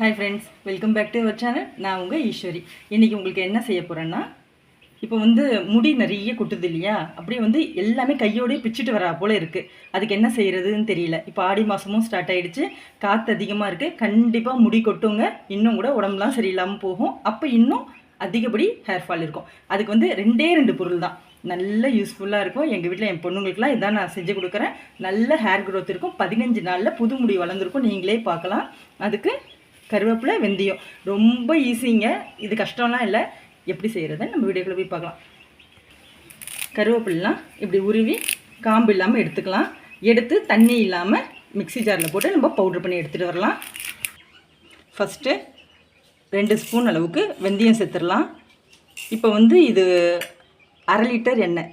Hi friends welcome back to our channel நான் உங்கள் ஈஸ்வரி. இன்றைக்கி உங்களுக்கு என்ன செய்ய போகிறேன்னா இப்போ வந்து முடி நிறைய கொட்டுது இல்லையா? அப்படியே வந்து எல்லாமே கையோடய பிச்சுட்டு வரா போல் இருக்குது அதுக்கு என்ன செய்கிறதுன்னு தெரியல. இப்போ ஆடி மாதமும் ஸ்டார்ட் ஆகிடுச்சு காற்று அதிகமாக இருக்குது கண்டிப்பாக முடி கொட்டுங்க. இன்னும் கூட உடம்புலாம் சரியில்லாமல் போகும். அப்போ இன்னும் அதிகப்படி ஹேர் ஃபால் இருக்கும். அதுக்கு வந்து ரெண்டே ரெண்டு பொருள் தான். நல்ல யூஸ்ஃபுல்லாக இருக்கும். எங்கள் வீட்டில் என் பொண்ணுங்களுக்குலாம் இதான் நான் செஞ்சு கொடுக்குறேன். நல்ல ஹேர் க்ரோத் இருக்கும். பதினஞ்சு நாளில் புது முடி வளர்ந்துருக்கும். நீங்களே பார்க்கலாம். அதுக்கு கருவேப்பிலை வெந்தயம். ரொம்ப ஈஸிங்க இது கஷ்டம்லாம் இல்லை. எப்படி செய்கிறதுன்னு நம்ம வீடியோக்குள்ளே போய் பார்க்கலாம். கருவேப்பிலாம் இப்படி உருவி காம்பு இல்லாமல் எடுத்துக்கலாம். எடுத்து தண்ணி இல்லாமல் மிக்ஸி ஜாரில் போட்டு நம்ம பவுட்ரு பண்ணி எடுத்துகிட்டு வரலாம். ஃபஸ்ட்டு ரெண்டு ஸ்பூன் அளவுக்கு வெந்தயம் சேர்த்துடலாம். இப்போ வந்து இது அரை லிட்டர் எண்ணெய்.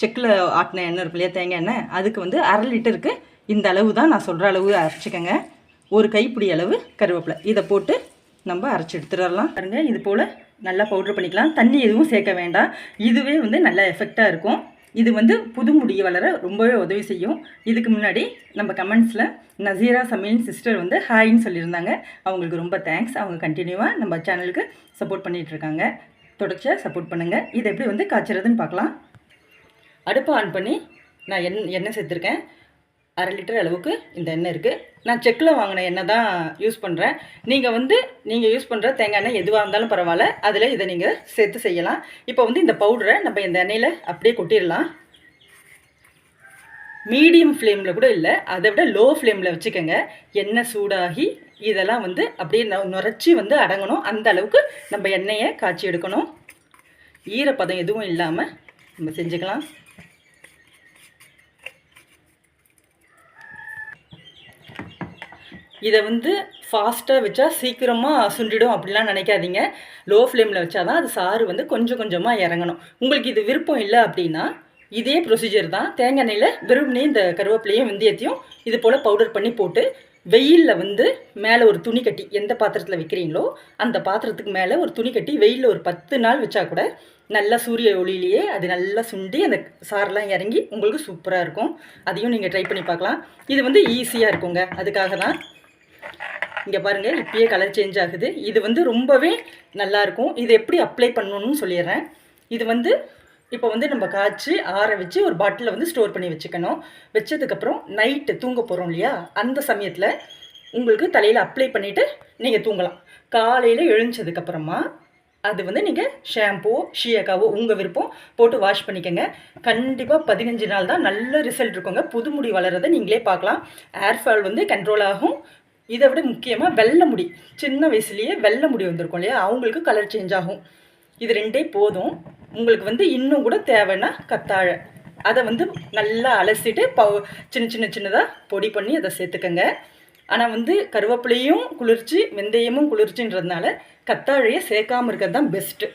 செக்கில் ஆட்டின எண்ணெய் இருக்கு இல்லையா தேங்காய் எண்ணெய். அதுக்கு வந்து அரை லிட்டருக்கு இந்த அளவு தான் நான் சொல்கிற அளவு அரைச்சிக்கங்க. ஒரு கைப்பிடி அளவு கருவேப்பிலை. இதை போட்டு நம்ம அரைச்சி எடுத்துடலாம் பாருங்க இது போல் நல்லா பவுட்ரு பண்ணிக்கலாம். தண்ணி எதுவும் சேர்க்க வேண்டாம். இதுவே வந்து நல்ல எஃபெக்டாக இருக்கும். இது வந்து புது முடிய வளர ரொம்பவே உதவி செய்யும். இதுக்கு முன்னாடி நம்ம கமெண்ட்ஸில் நசீரா சமையல் சிஸ்டர் வந்து ஹாய்ன்னு சொல்லியிருந்தாங்க. அவங்களுக்கு ரொம்ப தேங்க்ஸ் அவங்க கண்டினியூவாக நம்ம சேனலுக்கு சப்போர்ட் பண்ணிகிட்ருக்காங்க தொடர்ச்சியாக சப்போர்ட் பண்ணுங்கள் இதை எப்படி வந்து காய்ச்சறதுன்னு பார்க்கலாம். அடுப்பை ஆன் பண்ணி நான் எண் எண்ணெய் சேர்த்துருக்கேன். அரை லிட்டர் அளவுக்கு இந்த எண்ணெய் இருக்குது நான் செக்கில் வாங்கின எண்ணெய் தான் யூஸ் பண்ணுறேன் நீங்கள் வந்து நீங்கள் யூஸ் பண்ணுற தேங்காய் எண்ணெய் எதுவாக இருந்தாலும் பரவாயில்ல. அதில் இதை நீங்கள் சேர்த்து செய்யலாம். இப்போ வந்து இந்த பவுடரை நம்ம இந்த எண்ணெயில் அப்படியே கொட்டிடலாம். மீடியம் ஃப்ளேமில் கூட இல்லை. அதை விட லோ ஃப்ளேமில் வச்சுக்கோங்க. எண்ணெய் சூடாகி இதெல்லாம் வந்து அப்படியே நொ- நுரைச்சி வந்து அடங்கணும். அந்த அளவுக்கு நம்ம எண்ணெயை காய்ச்சி எடுக்கணும். ஈரப்பதம் எதுவும் இல்லாமல் நம்ம செஞ்சுக்கலாம். இதை வந்து ஃபாஸ்ட்டாக வச்சா சீக்கிரமாக சுண்டிடும் அப்படிலாம் நினைக்காதீங்க. லோ ஃப்ளேமில் வச்சா தான் அது சாறு வந்து கொஞ்சம் கொஞ்சமாக இறங்கணும். உங்களுக்கு இது விருப்பம் இல்லை அப்படின்னா இதே ப்ரொசீஜர் தான். தேங்காய் எண்ணெயில் வெறுமனே இந்த கருவேப்பிலையும் வெந்தயத்தையும் இது போல் பவுடர் பண்ணி போட்டு வெயிலில் வந்து மேலே ஒரு துணி கட்டி எந்த பாத்திரத்தில் வைக்கிறீங்களோ அந்த பாத்திரத்துக்கு மேலே ஒரு துணி கட்டி வெயிலில் ஒரு பத்து நாள் வச்சா கூட நல்லா சூரிய ஒளியிலேயே அது நல்லா சுண்டி அந்த சாரெலாம் இறங்கி உங்களுக்கு சூப்பராக இருக்கும். அதையும் நீங்கள் ட்ரை பண்ணி பார்க்கலாம். இது வந்து ஈஸியாக இருக்குங்க. அதுக்காக தான் இங்கே பாருங்கள் இப்பயே கலர் சேஞ்ச் ஆகுது. இது வந்து ரொம்பவே நல்லாயிருக்கும் இது எப்படி அப்ளை பண்ணணும்னு சொல்லிடுறேன். இது வந்து இப்போ வந்து நம்ம காய்ச்சி ஆற வச்சு ஒரு பாட்டிலில் வந்து ஸ்டோர் பண்ணி வச்சுக்கணும். வச்சதுக்கப்புறம் நைட்டு தூங்க போகிறோம் இல்லையா? அந்த சமயத்தில் உங்களுக்கு தலையில் அப்ளை பண்ணிவிட்டு நீங்கள் தூங்கலாம். காலையில் எழுந்ததுக்கப்புறமா அது வந்து நீங்கள் ஷாம்போ ஷியக்காவோ உங்கள் விருப்பம் போட்டு வாஷ் பண்ணிக்கோங்க. கண்டிப்பாக பதினஞ்சு நாள் தான் நல்ல ரிசல்ட் இருக்குங்க. புது முடி வளர்கிறத நீங்களே பார்க்கலாம். ஏர்ஃபால் வந்து கண்ட்ரோல் ஆகும். இதை விட முக்கியமாக வெள்ளை முடி. சின்ன வயசுலேயே வெள்ளை முடி வந்திருக்கும் இல்லையா? அவங்களுக்கு கலர் சேஞ்ச் ஆகும். இது ரெண்டே போதும். உங்களுக்கு வந்து இன்னும் கூட தேவைன்னா கத்தாழை. அதை வந்து நல்லா அலசிட்டு பவு சின்ன சின்ன சின்னதாக பொடி பண்ணி அதை சேர்த்துக்கங்க. ஆனால் வந்து கருவேப்பிலையும் குளிர்ச்சி வெந்தயமும் குளிர்ச்சின்றதுனால கத்தாழையை சேர்க்காம இருக்கிறது தான் பெஸ்ட்டு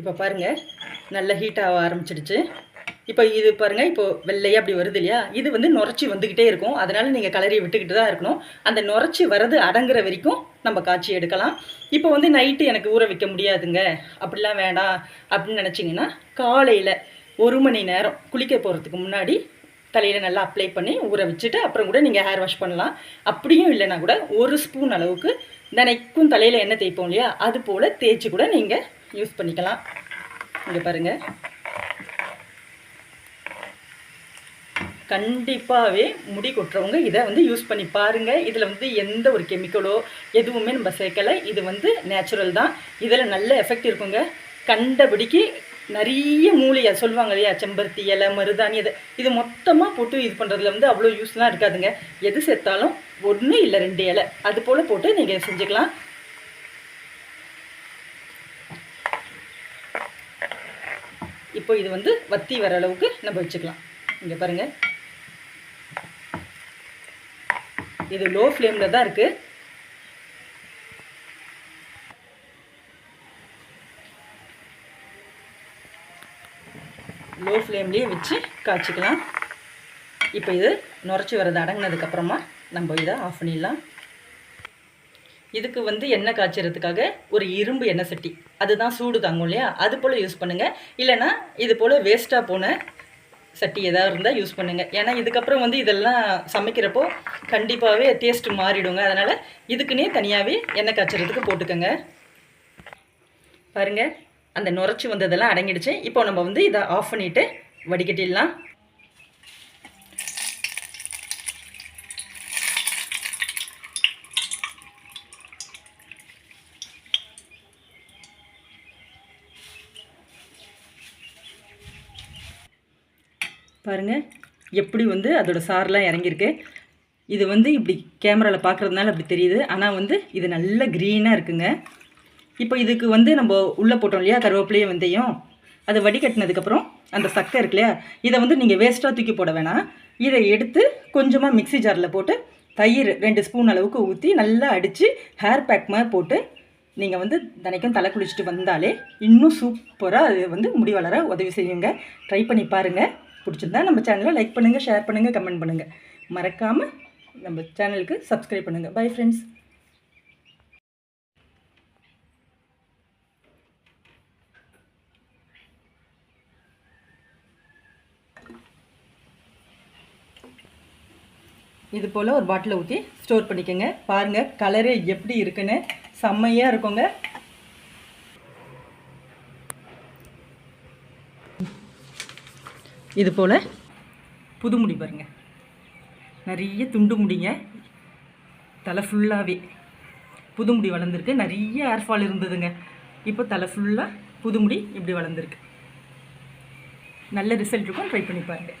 இப்போ பாருங்கள் நல்ல ஹீட் ஆக ஆரம்பிச்சிடுச்சு. இப்போ இது பாருங்கள் இப்போ வெள்ளையாக அப்படி வருது இல்லையா? இது வந்து நுரைச்சி வந்துக்கிட்டே இருக்கும். அதனால் நீங்கள் கலரியை விட்டுக்கிட்டு தான் இருக்கணும். அந்த நுரைச்சி வரது அடங்குற வரைக்கும் நம்ம காய்ச்சி எடுக்கலாம். இப்போ வந்து நைட்டு எனக்கு ஊற வைக்க முடியாதுங்க. அப்படிலாம் வேண்டாம் அப்படின்னு நினச்சிங்கன்னா காலையில் ஒரு மணி நேரம் குளிக்க போகிறதுக்கு முன்னாடி தலையில் நல்லா அப்ளை பண்ணி ஊற வச்சுட்டு அப்புறம் கூட நீங்கள் ஹேர் வாஷ் பண்ணலாம். அப்படியும் இல்லைன்னா கூட ஒரு ஸ்பூன் அளவுக்கு நினைக்கும் தலையில் எண்ணெய் தேய்ப்போம் இல்லையா? அது போல் தேய்ச்சி கூட நீங்கள் யூஸ் பண்ணிக்கலாம். இங்கே பாருங்கள் கண்டிப்பாகவே முடி கொட்டுறவங்க இதை வந்து யூஸ் பண்ணி பாருங்கள் இதில் வந்து எந்த ஒரு கெமிக்கலோ எதுவுமே நம்ம சேர்க்கலை. இது வந்து நேச்சுரல் தான். இதில் நல்ல எஃபெக்ட் இருக்குங்க. கண்டபடிக்கு நிறைய மூலிகை சொல்லுவாங்க இல்லையா? செம்பருத்தி இலை மருதாணி இது இது மொத்தமாக போட்டு இது பண்ணுறதுல வந்து அவ்வளோ யூஸ்லாம் இருக்காதுங்க. எது சேர்த்தாலும் ஒன்று இல்லை ரெண்டு இலை. அது போல் போட்டு நீங்கள் செஞ்சுக்கலாம். இப்போ இது வந்து வத்தி வர அளவுக்கு நம்ம வச்சுக்கலாம். இங்கே பாருங்கள் இது லோ ஃப்ளேமில் தான் இருக்குது லோ ஃப்ளேம்லேயே வச்சு காய்ச்சிக்கலாம். இப்போ இது நுரைச்சி வரது அடங்கினதுக்கப்புறமா நம்ம இதை ஆஃப் பண்ணிடலாம். இதுக்கு வந்து எண்ணெய் காய்ச்சறதுக்காக ஒரு இரும்பு எண்ணெய் சட்டி. அதுதான் சூடு தாங்கும் இல்லையா? அது போல் யூஸ் பண்ணுங்கள் இல்லைன்னா இது போல் வேஸ்ட்டாக போன சட்டி எதாவது இருந்தால் யூஸ் பண்ணுங்கள் ஏன்னா இதுக்கப்புறம் வந்து இதெல்லாம் சமைக்கிறப்போ கண்டிப்பாகவே டேஸ்ட் மாறிடுங்க. அதனால் இதுக்குன்னே தனியாகவே எண்ணெய் காய்ச்சறதுக்கு போட்டுக்கோங்க. பாருங்கள் அந்த நுரைச்சி வந்ததெல்லாம் அடங்கிடுச்சு. இப்போ நம்ம வந்து இதை ஆஃப் பண்ணிவிட்டு வடிகட்டிடலாம். பாருங்கள் எப்படி வந்து அதோட சாரெலாம் இறங்கியிருக்கு. இது வந்து இப்படி கேமராவில் பார்க்குறதுனால அப்படி தெரியுது. ஆனால் வந்து இது நல்ல க்ரீனாக இருக்குங்க. இப்போ இதுக்கு வந்து நம்ம உள்ளே போட்டோம் இல்லையா? கருவேப்பிலையும் வெந்தயம். அதை வடிகட்டினதுக்கப்புறம் அந்த சக்கை இருக்கு இல்லையா? இதை வந்து நீங்கள் வேஸ்ட்டாக தூக்கி போட வேணாம். இதை எடுத்து கொஞ்சமாக மிக்ஸி ஜாரில் போட்டு தயிர் ரெண்டு ஸ்பூன் அளவுக்கு ஊற்றி நல்லா அடித்து ஹேர் பேக் மாதிரி போட்டு நீங்கள் வந்து தினைக்கும் தலை குளிச்சுட்டு வந்தாலே இன்னும் சூப்பராக அது வந்து முடி வளர உதவி செய்யுங்க. ட்ரை பண்ணி பாருங்கள் பிடிச்சிருந்தா நம்ம சேனலை லைக் பண்ணுங்கள் ஷேர் பண்ணுங்கள் கமெண்ட் பண்ணுங்கள் மறக்காமல் நம்ம சேனலுக்கு சப்ஸ்கிரைப் பண்ணுங்கள் பை ஃப்ரெண்ட்ஸ் இது போல் ஒரு பாட்டில் ஊற்றி ஸ்டோர் பண்ணிக்கோங்க. பாருங்கள் கலரு எப்படி இருக்குன்னு செம்மையாக இருக்குங்க. இது போல் புது முடி பாருங்க. நிறைய துண்டு முடிங்க. தலை ஃபுல்லாகவே புது முடி வளர்ந்துருக்கு. நிறைய ஏர்ஃபால் ஃபால் இருந்ததுங்க. இப்போ தலை ஃபுல்லாக புது முடி இப்படி வளர்ந்துருக்கு. நல்ல ரிசல்ட் இருக்கும். ட்ரை பண்ணி பாருங்கள்